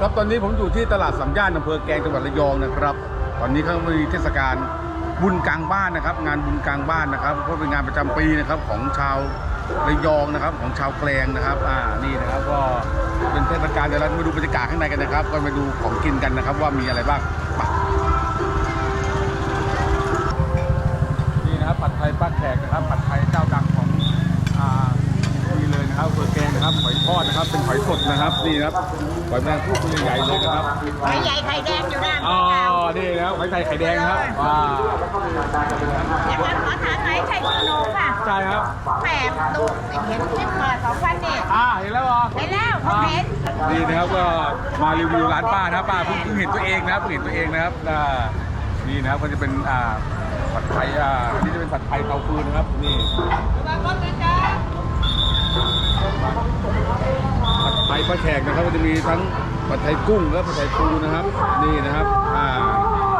ครับตอนนี้ผมอยู่ที่ตลาดสามย่านอำเภอแกลงจังหวัดระยองนะครับ ตอนนี้เขามีเทศกาลบุญกลางบ้านนะครับ งานบุญกลางบ้านนะครับเพราะเป็นงานประจำปีนะครับของชาวระยองนะครับ ของชาวแกลงนะครับ อ่านี่นะครับก็เป็นเทศกาลเดี๋ยวเรามาดูบรรยากาศข้างในกันนะครับ ก็มาดูของกินกันนะครับ ว่ามีอะไรบ้างไปนี่นะครับผัดไทยป้าแขกนะครับผัดไทยเจ้าดังของอ่านี่เลยนะครับอำเภอแกลง นะครับหอยทอดนะครับ เป็นหอยสดนะครับนี่นะครับหอยแมงผู้ตัวใหญ่ๆเลยนะครับไข่ใหญ่ไข่แดงอยู่ด้านอ๋อเก่านี่นะครับหอยไทยไข่แดงครับว้าแล้วก็ขอทานไหมไข่คุณโนค่ะใช่ครับแหมดูเห็นคลิปมาสองพันเนี่ยอ่าเห็นแล้วเหรอเห็นแล้วผมเห็นนี่นะครับก็มารีวิวร้านป้านะป้าเพิ่งเพิ่งเห็นตัวเองนะครับเพิ่งเห็นตัวเองนะครับอ่านี่นะครับก็จะเป็นอ่าผัดไทยอ่าอันนี่จะเป็นผัดไทยเตาฟืนนะครับนี่ ผัดไทยปลาแขกนะครับก็จะมีทั้งผัดไทยกุ้งและผัดไทยปูนะครับ นี่นะครับอ่า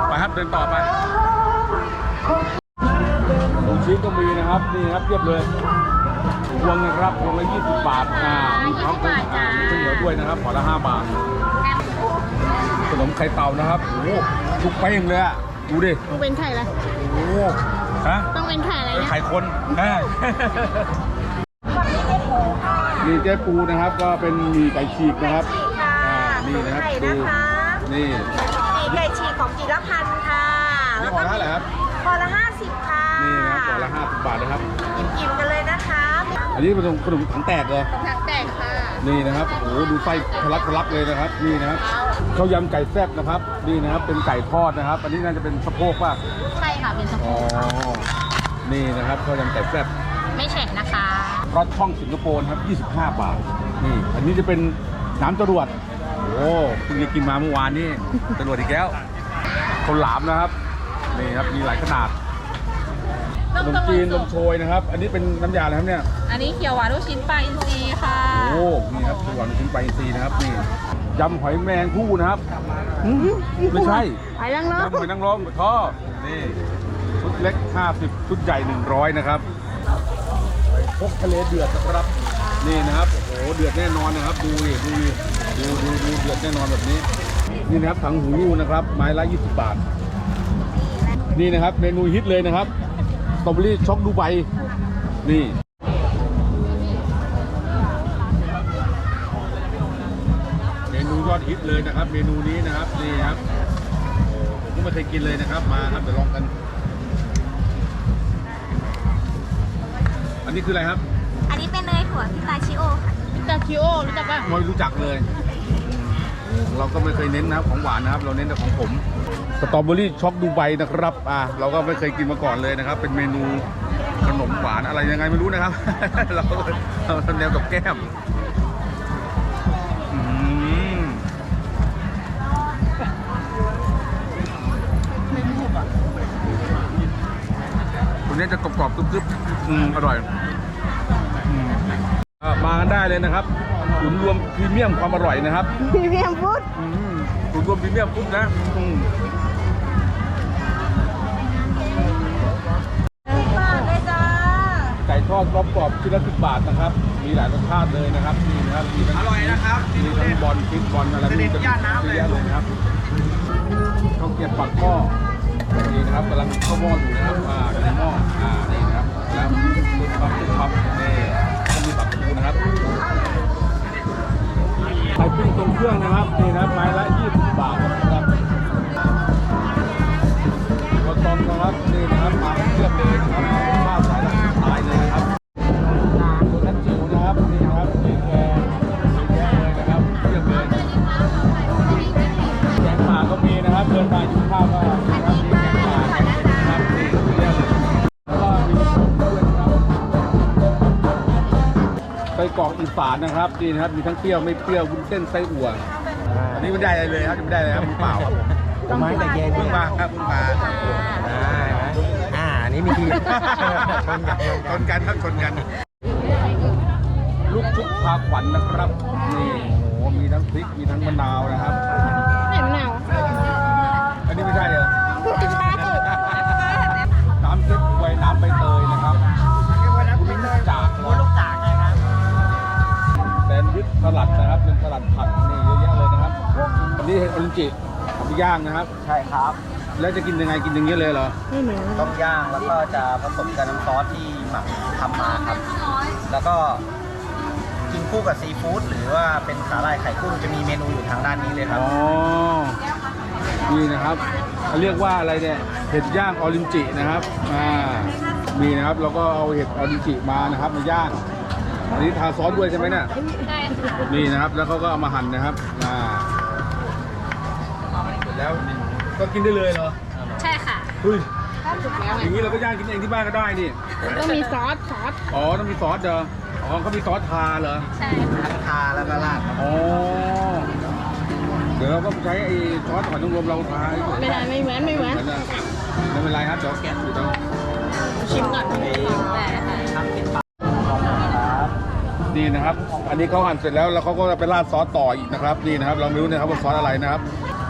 ไปครับเดินต่อไปลูกชิ้นก็มีนะครับนี่ครับเทียบเลยพวงนะครับพวงละ20บาทอ่ามีพร้อมกับอ่ามีข้าวเหนียวด้วยนะครับขอละ5บาทขนมไข่เต่านะครับโอ้โหทุกเป้งเลยอะดูดิต้องเป็นไข่อะไรโอ้โหฮะต้องเป็นไข่อะไรเป็นเนี่ย ไข่คนฮะ นี่เจ๊ปูนะครับก็เป็นหมีไก่ฉีกนะครับค่ะอ่านี่นะครับไข่ดูนะคะนี่มีไก่ฉีกของจิรพันธ์ค่ะนี่ขอละเท่าไหร่ครับพอละห้าสิบค่ะนี่นะครับขอละ50บาทนะครับ อิ่มๆกันเลยนะคะอันนี้เป็นขนมถังแตกเลยผักแตกค่ะนี่นะครับโอ้โหดูไส้ทะลักทะลักเลยนะครับ นี่นะครับข้าวยำไก่แซ่บนะครับนี่นะครับเป็นไก่ทอดนะครับ อันนี้น่าจะเป็นสะโพกป่ะใช่ค่ะเป็นสะโพอ๋อกนี่นะครับข้าวยำไก่แซ่บไม่แฉะนะคะ รสช่องสิงคโปร์นะครับ 25 บาท นี่ อันนี้จะเป็นน้ำจรวด โอ้เพิ่งจะกินมาเมื่อวานนี่จรวดอีกแล้วคนหลามนะครับ นี่ครับ มีหลายขนาดขนมจีนนมโชยนะครับ อันนี้เป็นน้ำยาอะไรครับเนี่ย อันนี้เขียวหวานลูกชิ้นปลาอินทรีค่ะ โอ้ นี่ครับตัวหวานชิ้นปลาอินทรีย์นะครับ นี่ยำหอยแมงคู่นะครับอื้อหือไม่ใช่หอยนางรมยำหอยนางรมกับท่อนี่ชุดเล็ก 50 ชุดใหญ่ 100 นะครับ พกทะเลเดือดนะครับนี่นะครับโอ้โหเดือดแน่นอนนะครับ ดูดิดูดิดูดูดูเดือดแน่นอนแบบนี้ นี่นะครับถังหูรูนะครับ ไม้ละ 20 บาท นี่นะครับเมนูฮิตเลยนะครับสตรอเบอรี่ช็อกดูไบนี่เมนูยอดฮิตเลยนะครับ เมนูนี้นะครับนี่ครับโอ้ผมก็ไม่เคยกินเลยนะครับมาครับเดี๋ยวลองกัน อันนี้คืออะไรครับอันนี้เป็นเนยถั่วพิตาชิโอค่ะพิตาคิโอรู้จักป่ะไม่รู้จักเลย เราก็ไม่เคยเน้นนะครับของหวานนะครับ เราเน้นแต่ของผมสตรอเบอรี่ช็อกดูไบนะครับอ่าเราก็ไม่เคยกินมาก่อนเลยนะครับ เป็นเมนูขนมหวานอะไรยังไงไม่รู้นะครับ เราเราทำแนวกับแก้มอืมตัว นี้จะกรอบๆกรึบๆอืมอร่อยอืมอะมากันได้เลยนะครับศูนย์รวมพรีเมียมความอร่อยนะครับ พรีเมียมฟู้ดอืมศูนย์รวมพรีเมียมปุ๊บนะอืมป้าเลยจ้าไก่ทอดกรอบกรอบๆชิ้นละสิบบาทนะครับ มีหลายรสชาติเลยนะครับนี่นะครับมีทั้ง อร่อยนะครับมีทั้งบอลชิ้นบอลอะไรไม่รู้จะย่านน้ำเลยเลยนะครับข้าวเกรี๊ยวปักหม้อ นี่นะครับกำลังเข้าหม้ออยู่นะครับอ่าในหม้ออ่านี่นะครับแล้วปุ๊บปั๊บปุ๊บปั๊บนี่ก็มีปักปูนะครับไข่ปิ้งตรงเครื่องนะครับนี่นะครับไม้ละ20บาทนะครับก็ต้องนะครับนี่นะครับมาเทียบเลยนะครับข้าวสายละตายเลยนะครับตัวนั้นจิ๋วนะครับนี่นะครับมีแกงมีแกงเลยนะครับเทียบเลยแกงป่าก็มีนะครับเดินมาอยู่ข้าวก็ ไส้กรอกอีสานนะครับนี่นะครับมีทั้งเปรี้ยวไม่เปรี้ยววุ้นเส้นไส้อั่วอันนี้ไม่ได้อะไรเลยครับไม่ได้เลยครับมือเปล่าครับต้องมาแต่เย็นเพิ่งมาครับเพิ่งมาอ่าเห็นไหมอ่าอันนี้มีทีชนกันชนชกันนกันครับชนกัน ลูกชุบพาขวัญนะครับนี่โอ้โหมีทั้งพริกมีทั้งมะนาวนะครับ สลัดนะครับเป็นสลัดผักนี่เยอะแยะเลยนะครับนี่เห็ดออรินจิเอาไปย่างนะครับ ใช่ครับ แล้วจะกินยังไงกินอย่างนี้ยเลยเหรอต้มย่างแล้วก็จะผสมกับน้ำซอสที่หมักทำมาครับ แล้วก็กินคู่กับซีฟู้ดหรือว่าเป็นสาหร่ายไข่กุ้งจะมีเมนูอยู่ทางด้านนี้เลยครับอ๋อนี่นะครับเขาเรียกว่าอะไรเนี่ยเห็ดย่างออรินจินะครับอ่ามีนะครับแล้วก็เอาเห็ดออรินจิมานะครับมาย่าง อันนี้ทาซอสด้วยใช่ไหมเนี่ยใช่ค่ะนี่นะครับแล้วเขาก็เอามาหั่นนะครับอ่าเสร็จแล้วก็กินได้เลยเหรอใช่ค่ะเฮ้ยอย่างนี้เราก็ย่างกินเองที่บ้านก็ได้นี่ต้องมีซอสซอสอ๋อต้องมีซอสเหรออ๋อเขามีซอสทาเหรอใช่ค่ะทั้งทาแล้วก็ราดครับอ๋อเดี๋ยวเราก็ใช้ไอ้ซอสหอยนางรมเราทาให้ไม่ได้ไม่เหมือนไม่เหมือนไม่เป็นไรครับเดี๋ยวแกะอยู่ตรงชิมก่อนได้ค่ะทำเป็นปลาครับ นี่นะครับ อันนี้เขาหั่นเสร็จแล้วแล้วเขาก็จะไปราดซอสต่ออีกนะครับนี่นะครับเราไม่รู้นะครับว่าซอสอะไรนะครับ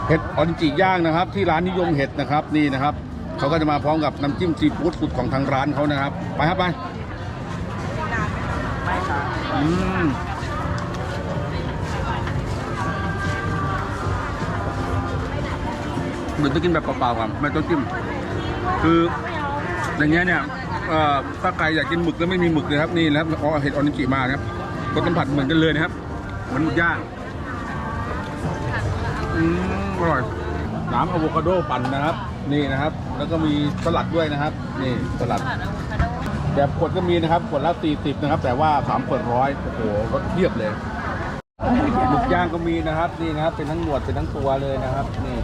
เห็ดออนจิย่างนะครับ ที่ร้านนิยมเห็ดนะครับนี่นะครับเขาก็จะมาพร้อมกับน้ำจิ้มซีฟู้ดสูตรของทางร้านเขานะครับ ไปครับไปอืมเหมือนต้องกินแบบเปล่าๆครับไม่ต้องจิ้มคืออย่างเงี้ยเนี่ย เอ่อถ้าใครอยากกินหมึกแล้วไม่มีหมึกเลยครับนี่นะครับเอเห็ดออนิจิมานะครับรสสัมผัสเหมือนกันเลยนะครับเหมือนหมึกย่างอืมอร่อยน้ำอะโวคาโดปั่นนะครับ นี่นะครับ แล้วก็มีสลัดด้วยนะครับ นี่สลัด แบบขวดก็มีนะครับขวดละ40นะครับ แต่ว่า3ขวดร้อยโอ้โหรสเทียบเลยหมึกย่างก็มีนะครับ นี่นะครับ เป็นทั้งหนวดเป็นทั้งตัวเลยนะครับ นี่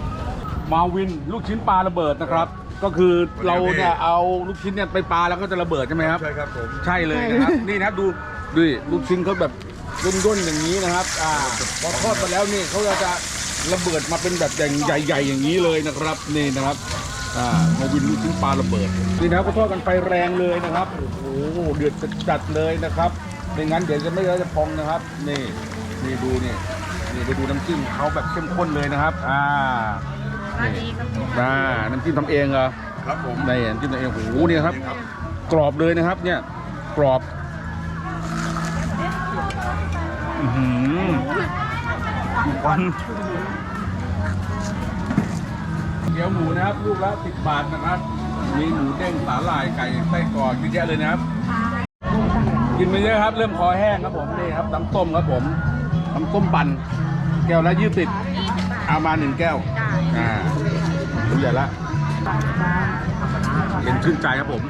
มาวินลูกชิ้นปลาระเบิดนะครับ ก็คือเราเนี่ยเอาลูกชิ้นเนี่ยไปปลาแล้วก็จะระเบิดใช่ไหมครับ ใช่ครับผม ใช่เลยนะครับ นี่นะครับดูดูดิลูกชิ้นเขาแบบร่นๆอย่างนี้นะครับ อ่าพอทอดมาแล้วนี่เขาจะระเบิดมาเป็นแบบใหญ่ๆอย่างนี้เลยนะครับ นี่นะครับอ่ามาวินลูกชิ้นปลาระเบิด นี่นะครับก็ทอดกันไฟแรงเลยนะครับโอ้โหเดือดจัดๆเลยนะครับไม่งั้นเดี๋ยวจะไม่ได้จะพองนะครับ นี่นี่ดูนี่นี่ไปดูน้ำจิ้มเขาแบบเข้มข้นเลยนะครับ อ่า นี่อ่าน้ำจิ้มทำเองเหรอครับผมในน้ำจิ้มทำเองโอ้โหเนี่ยครับ กรอบเลยนะครับเนี่ย กรอบอื้อหือควันเกี๊ยวหมูนะครับลูกละสิบบาทนะครับ มีหมูเด้งสาหร่ายไก่ไส้กรอกเยอะแยะเลยนะครับ กินไปเยอะครับ เริ่มคอแห้งครับผมนี่ครับน้ำส้มครับผมน้ำส้มปั่นแก้วละยี่สิบเอามาหนึ่งแก้ว อ่าดูใหญ่ละเห็นชื่นใจครับผม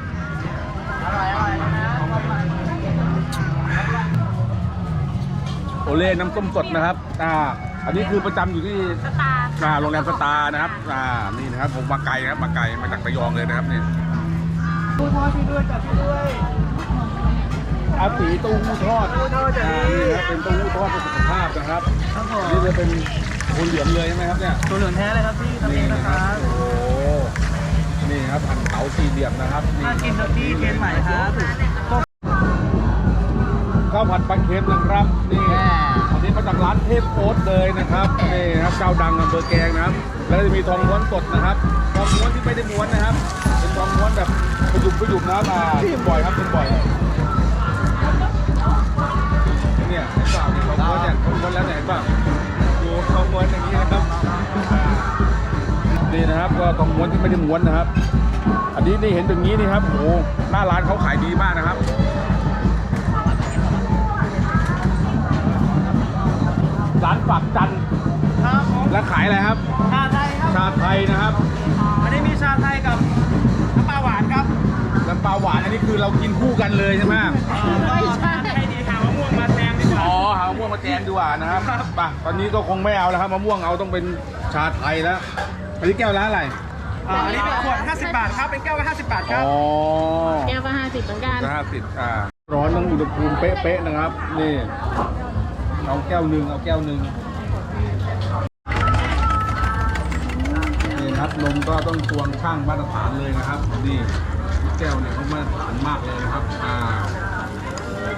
โอเล่น้ำส้มสดนะครับ อ่า อันนี้คือประจำอยู่ที่สตาร์อ่าโรงแรมสตาร์นะครับ อ่า นี่นะครับผมมาไกลนะครับมาไกลมาจากระยองเลยนะครับนี่อาตีเตู้หู้ทอดอ่านี่นะครับเป็นเตู้หู้ทอดเพื่อสุขภาพนะครับ ครับผม นี่จะเป็นโคนเหลืองเลยใช่ไหมครับเนี่ยตัวเหลืองแท้เลยครับพี่ทำเอนี่งนะนะคครัรับบโอ้โหนี่ครับหั่นเต๋าสี่เหลี่ยมนะครับนี่ถ้ากินที่เชียงใหม่ครับข้าวผัดปลาเค็มนะครับนี่อันนี้มาจากร้านเทพโอ๊ตเลยนะครับนี่ครับเจ้าดังอำเภอแกลงนะครับ แล้วก็จะมีทองม้วนสดนะครับทองม้วนที่ไม่ได้ม้วนนะครับ เป็นทองม้วนแบบประยุกต์ประยุกต์นะครับอ่าเป็นบ่อยครับเป็นบ่อยเนี่ยเห็นเปล่าเนี่ยทองม้วนเนี่ยทองม้วนแล้วเนี่ยเห็นเปล่าดูทอง ม้วนอย่างนี้นะครับอ่านี่นะครับก็ทองม้วนที่ไม่ได้ม้วนนะครับ อันนี้นี่เห็นอย่างนี้นี่ครับโอ้โหหน้าร้านเขาขายดีมากนะครับร้านฝักจันทร์ครับผมและขายอะไรครับ ชาไทยครับ ชาไทยนะครับอันนี้มีชาไทยกับน้ำปลาหวานครับน้ำปลาหวานอันนี้คือเรากินคู่กันเลยใช่ไหม ไม่ใช่ วงมาแจมดีกว่านะครับป่ะตอนนี้ก็คงไม่เอาแล้วครับมะม่วงเอาต้องเป็นชาไทยแล้วอันนี้แก้วละอะไรอ่าอันนี้เป็นขวด50 บาทครับ เป็นแก้วละ50 บาทครับ อ๋อแก้วก็ห้าสิบเหมือนกันห้าสิบอ่าร้อนต้องอุณหภูมิเป๊ะๆนะครับ นี่เอาแก้วหนึ่งเอาแก้วหนึ่งนี่นะครับนมก็ต้องตวงช่างมาตรฐานเลยนะครับ นี่แก้วเนี่ยเขามาตรฐานมากเลยนะครับ อ่า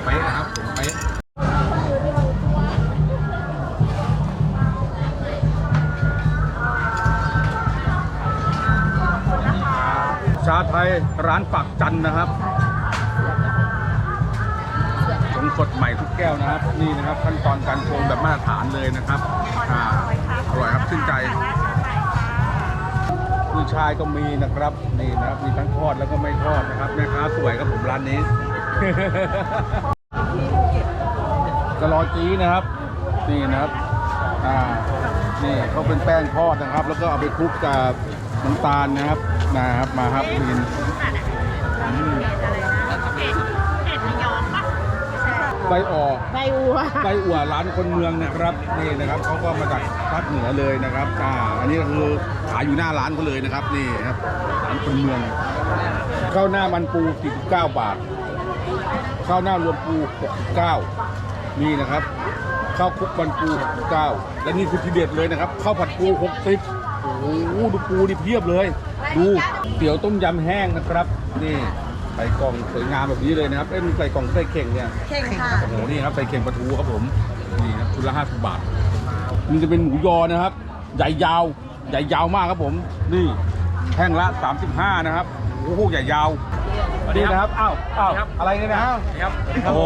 เป๊ะนะครับผมเป๊ะาไทยร้านปักจันนะครับชงสดใหม่ทุกแก้วนะครับ นี่นะครับขั้นตอนการชงแบบมาตรฐานเลยนะครับอ่าอร่อยครับชื่นใจกุ้ยช่ายก็มีนะครับนี่นะครับมีทั้งทอดแล้วก็ไม่ทอดนะครับแม่ค้าสวยครับผมร้านนี้กะลอจีนะครับ นี่นะครับอ่านี่เขาเป็นแป้งทอดนะครับ แล้วก็เอาไปคลุกกับน้ำตาลนะครับ นะครับ มาครับกินอืมเห็ดระยองปะไส้ออกไส้อัวไส้อั่วร้านคนเมืองนะครับนี่นะครับเขาก็มาจากภาคเหนือเลยนะครับอ่าอันนี้ก็คือขายอยู่หน้าร้านเขาเลยนะครับนี่ครับร้านคนเมืองข้าวหน้ามันปู49บาทข้าวหน้ารวมปู69นี่นะครับข้าวคลุกมันปู69และนี่คือทีเด็ดเลยนะครับข้าวผัดปู60โอ้โหดูปูนี่เพียบเลย ดูเตี๋ยวต้มยำแห้งนะครับ นี่ใส่กล่องสวยงามแบบนี้เลยนะครับเอ้ยมันใส่กล่องใส่เข่งเนี่ยเข่งค่ะโอ้โหนี่ครับใส่เข่งปลาทูครับผมนี่ครับชุดละห้าสิบบาทนี่จะเป็นหมูยอนะครับ ใหญ่ยาวใหญ่ยาวมากครับผม นี่แท่งละ 35 นะครับโอ้โหใหญ่ยาว นี่นะครับอ้าวอ้าวอะไรเนี่ยนะครับ โอ้โห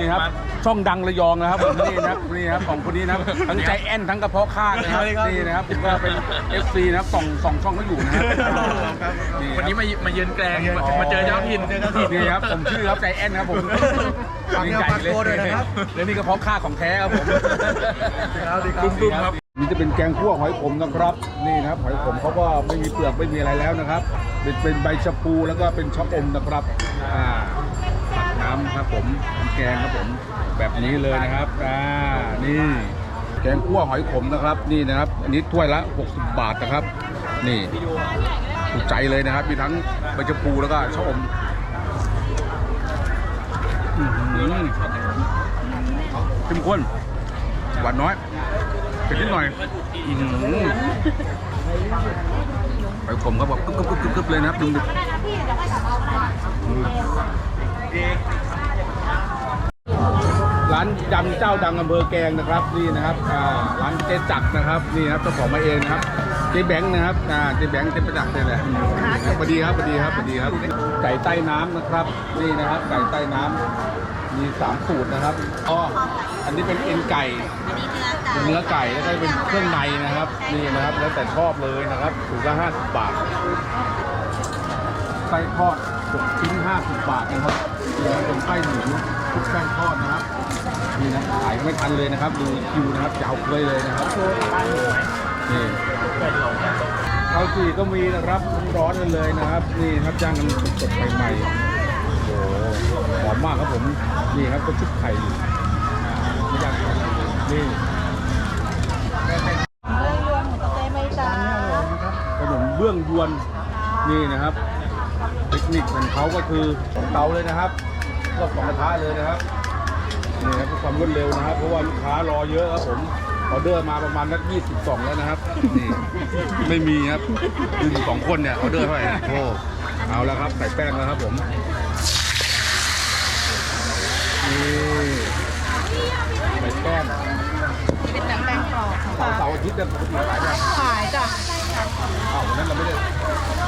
นี่ครับ ช่องดังระยองนะครับผมนี่นะครับนี่ครับสองคนนี้นะครับทั้งใจแอนทั้งกระเพาะข้างนะครับนี่นะครับผมก็เป็น FC นะครับส่องส่องช่องเขาอยู่นะครับนี่ครับวันนี้มามาเยือนแกลงมามาเจอเจ้าถิ่น นี่ครับผมชื่อครับใจแอนครับผมฝากเนื้อฝากตัวด้วยนะครับ แล้วนี่กระเพาะข้าของแท้ครับผมดุ้มๆครับ นี่จะเป็นแกงคั่วหอยขมนะครับ นี่นะครับหอยขมเขาก็ไม่มีเปลือกไม่มีอะไรแล้วนะครับ เป็นเป็นใบชะพูแล้วก็เป็นชะออมนะครับอ่าตักน้ำครับผมน้ำแกงครับผม แบบนี้เลยนะครับอ่านี่ แกงคั่วหอยขมนะครับ นี่นะครับ อันนี้ถ้วยละ 60 บาทนะครับ นี่ถูกใจเลยนะครับ มีทั้งใบชะพูแล้วก็ชะอมอื้อหือเข้มข้นหวานน้อยเผ็ดนิดหน่อยอื้อหือ ไปผมก็แบบกึ๊บกึ๊บกึ๊บกึ๊บกึ๊บเลยนะครับดึงดึงร้านยำเจ้าดังอำเภอแกลงนะครับนี่นะครับอ่าร้านเจ๊จักรนะครับนี่นะครับเจ้าของมาเองนะครับเจ๊แบงค์นะครับอ่าเจ๊แบงค์เจ๊ประจักษ์นี่แหละสวัสดีครับสวัสดีครับสวัสดีครับไก่ใต้น้ำนะครับนี่นะครับไก่ใต้น้ำมีสามสูตรนะครับอ๋ออันนี้เป็นเอ็นไก่อันนี้ เนื้อไก่เป็นเนื้อไก่แล้วก็เป็นเครื่องในนะครับนี่นะครับ แล้วแต่ชอบเลยนะครับถุงละห้าสิบบาทไส้ทอดหกชิ้นห้าสิบบาทนะครับนี่นะเป็นไส้หมูทุกแป้งทอดนะครับนี่นะขายไม่ทันเลยนะครับดูคิวนะครับยาวเลยเลยนะครับนี่ข้าวจี่ก็มีนะครับร้อนๆเลยนะครับ นี่ครับย่างกันสดใหม่ๆโอ้โหหอมมากครับผมนี่ครับก็ชุบไข่อยู่นี่ ไม่จ้า ขนม เบื้องยวนนี่นะครับ เทคนิคของเขาก็คือสองเตาเลยนะครับก็สองกระทะเลยนะครับนี่ครับเพื่อความรวดเร็วนะครับ เพราะว่าลูกค้ารอเยอะครับผมออเดอร์มาประมาณนักยี่สิบสองแล้วนะครับนี่ไม่มีครับยืนอยู่สองคนเนี่ยออเดอร์เท่าไหร่โอ้เอาแล้วครับใส่แป้งแล้วครับผมนี่ใส่แป้งเป็นแบบแป้งกรอบค่ะเสาร์อาทิตย์เนี่ยปกติขายแบบขายจ้ะ อ้าววันนั้นเราไม่ได้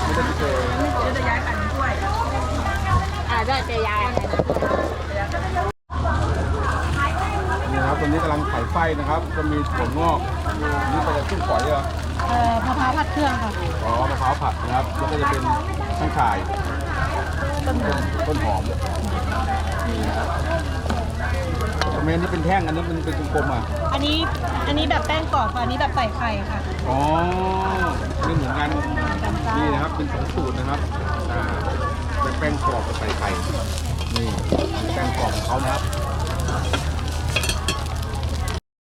ไม่ได้ไปเจอเดี๋ยวจะย้ายกันถ้วย อ่าได้เจยายนะครับตอนนี้กำลังไข่ไฟนะครับก็มีถั่วงอกนี่ก็จะขึ้นฝอยเหรอเอ่อมะพร้าวผัดเครื่องค่ะอ๋อมะพร้าวผัดนะครับ แล้วก็จะเป็นข้างข่ายต้นหอมต้นหอมนี่ะครับทำไมอันนี้เป็นแท่งอันนี้นมันเป็นกลมๆอะ อันนี้อันนี้แบบแป้งกรอบค่ะอันนี้แบบใส่ไข่ค่ะ อ๋อ นี่เหมือนกันนี่นะครับเป็นสองสูตรนะครับอ่าเป็นแป้งกรอบกับใส่ไข่นี่แป้งกรอบของเขานะครับ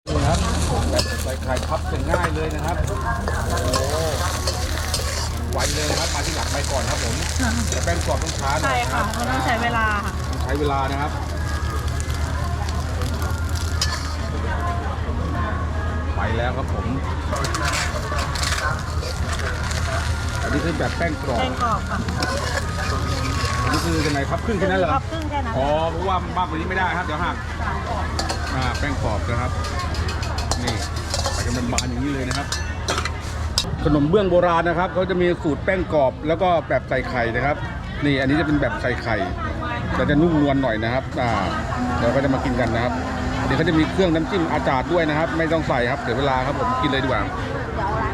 นี่ครับแบบใส่ไข่พับเป็นง่ายเลยนะครับโอ้ไวเลยนะครับมาที่หลังไปก่อนครับผมแต่แป้งกรอบต้องช้าหน่ใช่อยนะคค่ะรับมันต้องใช้เวลาค่ะ ต้องใช้เวลานะครับ อันนี้คือแบบแป้งกรอบแป้งกรอบค่ะอันนี้คือยังไงครับครึ่งแค่นั้นเหรอรอบครึ่งแค่นั้นอ๋อเพราะว่ามากกว่านี้ไม่ได้ครับเดี๋ยวหักอ่าแป้งกรอบนะครับ นี่ใส่กันเป็นบานอย่างนี้เลยนะครับ ขนมเบื้องโบราณนะครับเขาจะมีสูตรแป้งกรอบแล้วก็แบบใส่ไข่นะครับ นี่อันนี้จะเป็นแบบใส่ไข่แต่จะนุ่มนวลหน่อยนะครับอ่าเดี๋ยวก็จะมากินกันนะครับเดี๋ยวเขาจะมีเครื่องน้ำจิ้มอาจารย์ด้วยนะครับ ไม่ต้องใส่ครับเสียเวลาครับผมกินเลยดีกว่าเดี๋ยวอะไร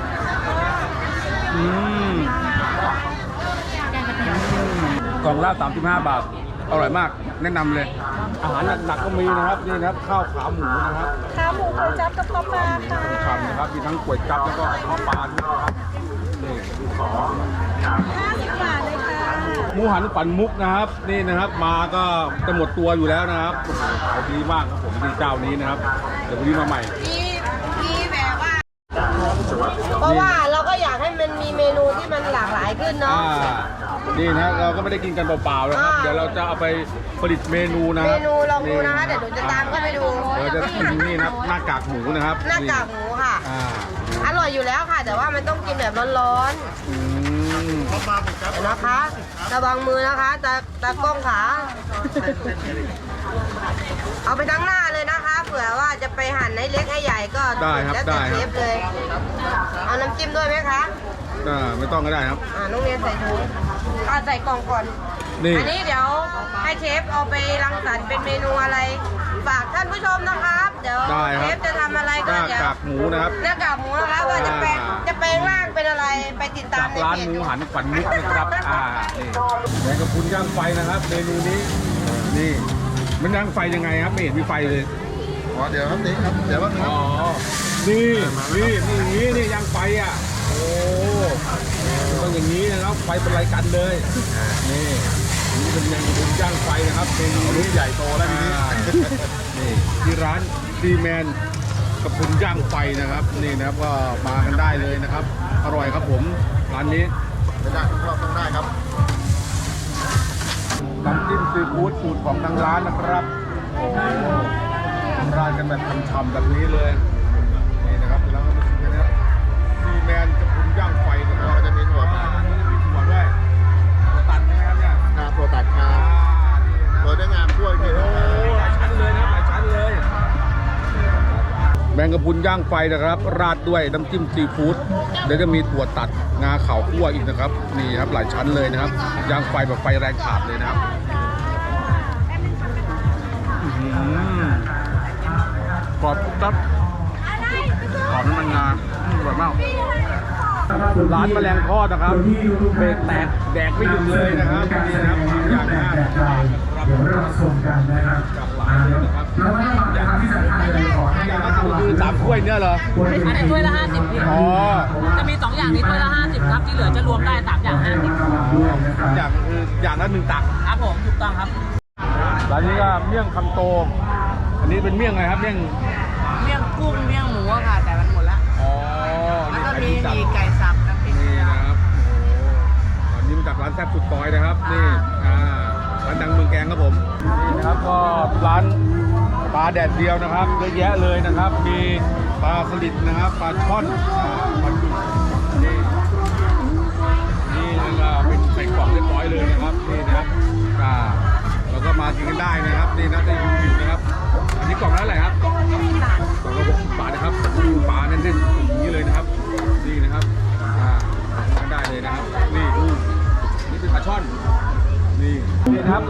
อืม กล่องละ35 บาท อร่อยมาก แนะนำเลย อาหารหนักๆก็มีนะครับนี่นะครับข้าวขาหมูนะครับขาหมูก๋วยจั๊บกระเพาะปลาค่ะฉ่ำนะครับมีทั้งก๋วยจั๊บแล้วก็ข้าวปลาด้วยนะครับนี่50บาทเลยค่ะ หมูหันปันมุกนะครับนี่นะครับ มาก็จะหมดตัวอยู่แล้วนะครับโอ้โหขายดีมากครับผมดีเจ้านี้นะครับเดี๋ยววันนี้มาใหม่ มีมีแบบว่า เพราะว่า ขึ้นเนาะ อ่านี่นะเราก็ไม่ได้กินกันเปล่าๆนะครับ อ่า เดี๋ยวเราจะเอาไปผลิตเมนูนะคเมรับนูลองดูนะคะเดี๋ยวหนูจะตามเข้าไปดูเราจะกินนี่นะครับหน้ากากหมูนะครับหน้ากากหมูค่ะ อ่าอร่อยอยู่แล้วค่ะ แต่ว่ามันต้องกินแบบร้อนอืมๆเดี๋ยวนะคะระวังมือนะคะตาตากล้องขา เอาไปทั้งหน้าเลยนะคะ เผื่อว่าจะไปหั่นให้เล็กให้ใหญ่ก็ได้ครับแล้วแต่ได้เชครับฟเลย เอาน้ำจิ้มด้วยไหมคะ อ่าไม่ต้องก็ได้ครับ อ่าน้องเรียนใส่ถุงเอาใส่กล่องก่อน นี่ อันนี้เดี๋ยวให้เชฟเอาไปรังสรรค์เป็นเมนูอะไร ฝากท่านผู้ชมนะครับ เดี๋ยวได้เชครับฟจะทำอะไรหก็น้าเดี๋ยวกากหมูนะครับ หน้ากากหมูนะคะว่าจะแปลงอ่า จะแปลงร่างเป็นอะไรไปติดตาจามกในร้านเพจหมูหันขวัญมุกนะครับอ่านี่แมงกะพรุนย่างไฟนะครับ เมนูนี้นี่มันย่างไฟยังไงครับไม่เห็นมีไฟเลยอ๋อเดี๋ยวครับนี่ครับ เดี๋ยวว่าอ๋อนี่นี่นี่อย่างนี้นี่ย่างไฟอะโอ้ ต้องอย่างนี้นะครับไฟเป็นไรกันเลยนี่นี่เป็นยังเป็นย่างไฟนะครับเมนูนี้ใหญ่โตแล้วทีนี้นี่ที่ร้านดีแมนกระพุนย่างไฟนะครับ นี่นะครับก็มากันได้เลยนะครับ อร่อยครับผมร้านนี้ไม่ได้ทุกรอบต้องได้ครับน้ำจิ้มซีฟู้ดสูตรของทางร้านนะครับโอ้โหราดกันแบบฉ่ำๆแบบนี้เลย ย่างไฟนะครับ ราดด้วยน้ำจิ้มซีฟู้ดเดี๋ยวจะมีถั่วตัดงาขาวคั่วอีกนะครับ นี่ครับหลายชั้นเลยนะครับ ย่างไฟแบบไฟแรงขาดเลยนะครับอื้อหือกรอบจับหอมน้ำมันงาอืมอร่อยมากร้านแมลงทอดนะครับเบรกแตกแดกไม่หยุดเลยนะครับนี่นะครับสามอย่างห้าสิบบาทนะครับเดี๋ยวเราชมกันนะครับจากหลายเลยนะครับแล้วก็นะครับที่ สามถ้วยเนี่ยเหรอ อันนี้ถ้วยละห้าสิบพี่อ๋อจะมีสองอย่างนี้ถ้วยละห้าสิบครับที่เหลือจะรวมได้สามอย่างห้าสิบอย่างคืออย่างละหนึ่งตัก ครับผมถูกต้องครับ ร้านนี้ก็เมี่ยงคำโต อันนี้เป็นเมี่ยงอะไรครับเมี่ยง เมี่ยงกุ้งเมี่ยงหมูอะค่ะแต่มันหมดละอ๋อแล้วก็ไอ้มีที่จับมีไก่สับน้ำพริกนี่นะครับ โอ้โหอันนี้มาจากร้านแซ่บสุดซอยนะครับ นี่ อ่า ร้านดังเมืองแกงครับผม นี่นะครับก็ร้าน ปลาแดดเดียวนะครับเยอะแยะเลยนะครับ มีปลาสลิดนะครับปลาช่อนปลาดุกนี่นี่ก็เป็นใส่กล่องเรียบร้อยเลยนะครับนี่นะครับอ่าเราก็มากินกันได้นะครับ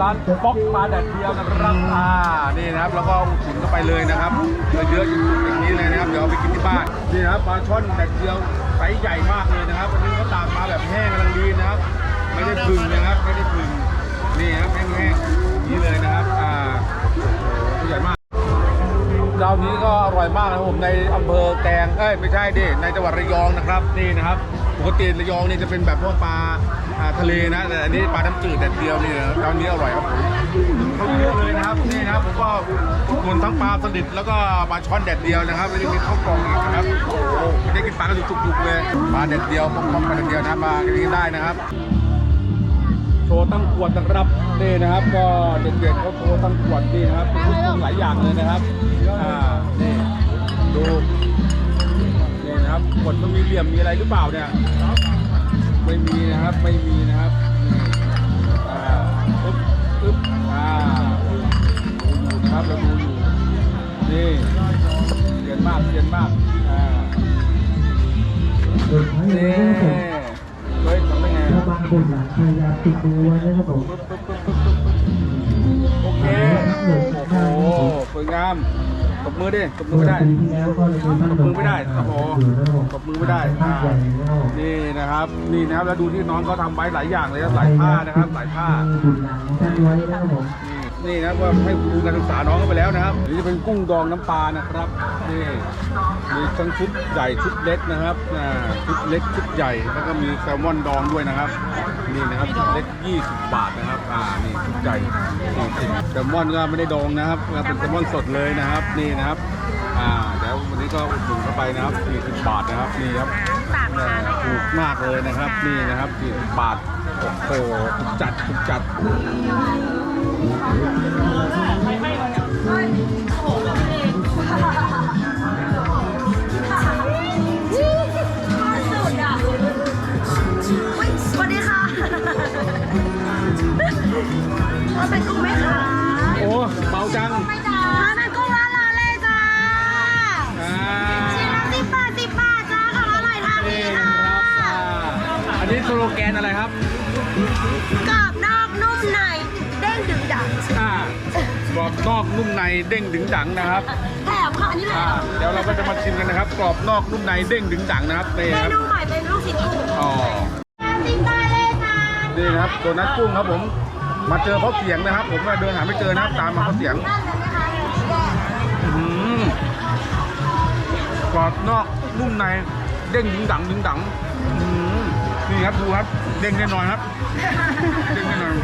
ร้านป๊อกปลาแดดเดียวนะครับอ่านี่นะครับแล้วก็อุนเข้าไปเลยนะครับเยอะๆอย่างนี้เลยนะครับเดี๋ยวเอาไปกินที่บ้านนี่นะครับปลาช่อนแดดเดียวไซส์ใหญ่มากเลยนะครับวันนี้เขาตากมาแบบแห้งกำลังดีนะครับ ไม่ได้พึ่งนะครับไม่ได้พึ่งนี่ครับแห้งๆนี้เลยนะครับอ่าตัวใหญ่มากเจ้านี้ก็อร่อยมากนะครับผมในอำเภอแกลงเอ้ยไม่ใช่ดิในจังหวัดระยองนะครับนี่นะครับ ปกติระยองนี่จะเป็นแบบพวกปลาอ่าทะเลนะแต่อันนี้ปลาน้ำจืดแต่เดียวนี่นะเจ้านี้อร่อยครับผมเขาเยอะเลยนะครับนี่นะครับผมก็อุนทั้งปลาสลิดแล้วก็ปลาช่อนแดดเดียวนะครับแล้วยังมีข้าวกล่องอีกนะครับโอ้โหไม่ได้กินปลากระดูกจุกๆเลยปลาแดดเดียวพร้อมปลาแดดเดียวนะมากินได้นะครับโชว์ตั้งขวดนะครับนี่นะครับ ก็เด็กๆเขาโชว์ตั้งขวดนี่นะครับมีเครื่องหลายอย่างเลยนะครับอ่านี่ดู นี่นะครับขวดมันมีเหลี่ยมมีอะไรหรือเปล่าเนี่ยไม่มีนะครับไม่มีนะครับนี่อ่าปึ๊บปึ๊บอ่าดูอยู่นะครับเราดูอยู่นี่เรียนมากเรียนมากอ่าสุดท้ายนี่นี้ผมเฮ้ยทำได้ไงถ้าบางคนหลังพยายามติดมือไว้นะครับผมโอเคโอ้โหสวยงาม ตบมือดิตบมือไม่ได้ตบมือไม่ได้โอ้โหอยู่นะครับผมตบมือไม่ได้ท่านี่นะครับ นี่นะครับแล้วดูที่น้องเขาทำไว้หลายอย่างเลยครับหลายผ้านะครับ หลายผ้ามีบุญหลังท่านไว้ นี่นะครับว่าให้ทุนการศึกษาน้องเขาไปแล้วนะครับนี่จะเป็นกุ้งดองน้ำปลานะครับนี่มีทั้งชุดใหญ่ชุดเล็กนะครับชุดเล็กชุดใหญ่แล้วก็มีแซลมอนดองด้วยนะครับ นี่นะครับชุดเล็ก 20 บาทนะครับอ่านี่ชุดใหญ่40แซลมอนก็ไม่ได้ดองนะครับเป็นแซลมอนสดเลยนะครับ นี่นะครับอ่าเดี๋ยววันนี้ก็อุดหนุนเข้าไปนะครับ40บาทนะครับนี่ครับถูกมากเลยนะครับ นี่นะครับ40บาทโอ้โหจัดจัด สวัสดีค่ะว่าเป็นกุ้งไหมคะโอ้เบาจังถ้าเป็นกุ้งร้านเราเลยจ้าอ่าชิ้นละสิบบาทสิบบาทจ้าของอร่อยทางนี้ค่ะ อันนี้สโลแกนอะไรครับกรอบ กรอบนอกนุ่มในเด้งดึงดังนะครับแถมค่ะอันนี้แหละอ่าเดี๋ยวเราก็จะมาชิมกันนะครับ กรอบนอกนุ่มในเด้งดึงดังนะครับนี่เมครับนูใหม่เป็นลูกชิ้นกุ้งอ๋อสิบบาทเลยจ้านี่นะครับตัวนัดกุ้งครับผมมาเจอเขาเสียงนะครับ ผมมาเดินหาไม่เจอนะครับตามมาเขาเสียง นั่นเลยนะคะอื้อหือกรอบนอกนุ่มในเด้งดึงดังดึงดังอื้อหือ นี่ครับดูครับเด้งแน่นอนครับเด้งแน่นอน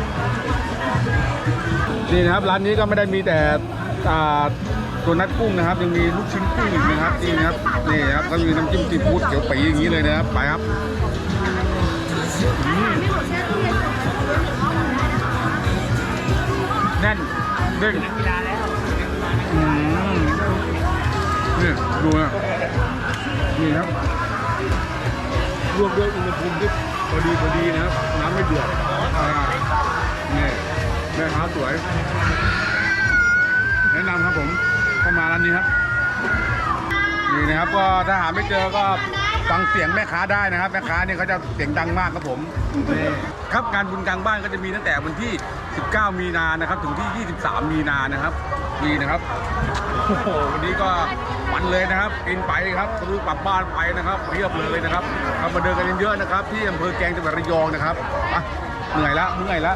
นี่นะครับร้านนี้ก็ไม่ได้มีแต่ตัวนัดกุ้งนะครับ ยังมีลูกชิ้นกุ้งอีกนะครับนี่นะครับนี่ครับก็มีน้ำจิ้มซีฟู้ดเขียวปีอย่างนี้เลยนะครับไปครับแน่นเด้งนี่ดูนะนี่ครับ รวมด้วยอุณหภูมิที่พอดีพอดีนะครับน้ำไม่เดือดอ่านี่แม่ค้าสวย แนะนำครับผมเข้ามาร้านนี้ครับนี่นะครับก็ถ้าหาไม่เจอก็ฟังเสียงแม่ค้าได้นะครับ แม่ค้านี่เขาจะเสียงดังมากครับผมนี่ครับงานบุญกลางบ้านก็จะมีตั้งแต่วันที่ 19 มีนานะครับ ถึงที่ 23 มีนานะครับนี่นะครับโอ้โหวันนี้ก็ นเลยนะครับ กินไปครับซื้อกลับบ้านไปนะครับเรียบเลยนะครับทำมาเดินกันเยอะๆนะครับ ที่อำเภอแกงจังหวัดระยองนะครับอะเหนื่อยละเมื่อยละ